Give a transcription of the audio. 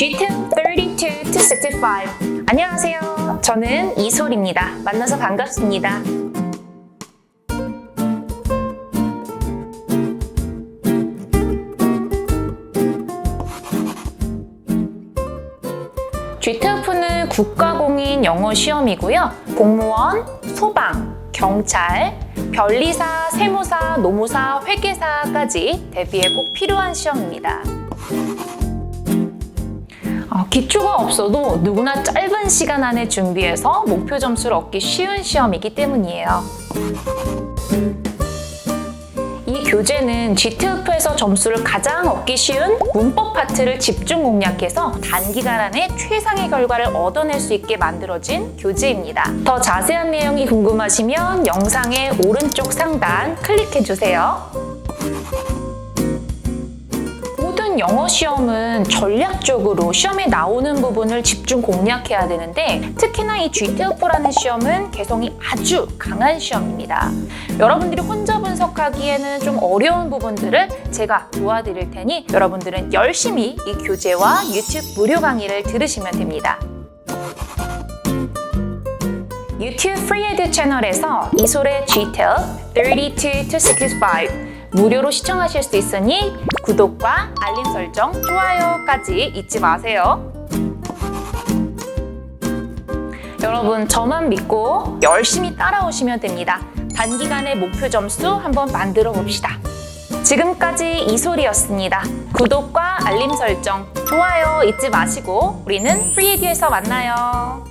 G2 32 to 65 안녕하세요. 저는 이솔입니다. 만나서 반갑습니다. GTF는 국가공인 영어 시험이고요. 공무원, 소방, 경찰, 변리사, 세무사, 노무사, 회계사까지 대비에 꼭 필요한 시험입니다. 어, 기초가 없어도 누구나 짧은 시간 안에 준비해서 목표 점수를 얻기 쉬운 시험이기 때문이에요. 이 교재는 GTF에서 점수를 가장 얻기 쉬운 문법 파트를 집중 공략해서 단기간 안에 최상의 결과를 얻어낼 수 있게 만들어진 교재입니다. 더 자세한 내용이 궁금하시면 영상의 오른쪽 상단 클릭해주세요. 영어 시험은 전략적으로 시험에 나오는 부분을 집중 공략해야 되는데 특히나 이 GTF라는 시험은 개성이 아주 강한 시험입니다. 여러분들이 혼자 분석하기에는 좀 어려운 부분들을 제가 도와드릴 테니 여러분들은 열심히 이 교재와 유튜브 무료 강의를 들으시면 됩니다. 유튜브 프리에드 채널에서 이솔의 GTF 32 to 65 무료로 시청하실 수 있으니 구독과 알림 설정, 좋아요까지 잊지 마세요. 여러분 저만 믿고 열심히 따라오시면 됩니다. 단기간에 목표 점수 한번 만들어 봅시다. 지금까지 이솔이었습니다. 구독과 알림 설정, 좋아요 잊지 마시고 우리는 프리에듀에서 만나요.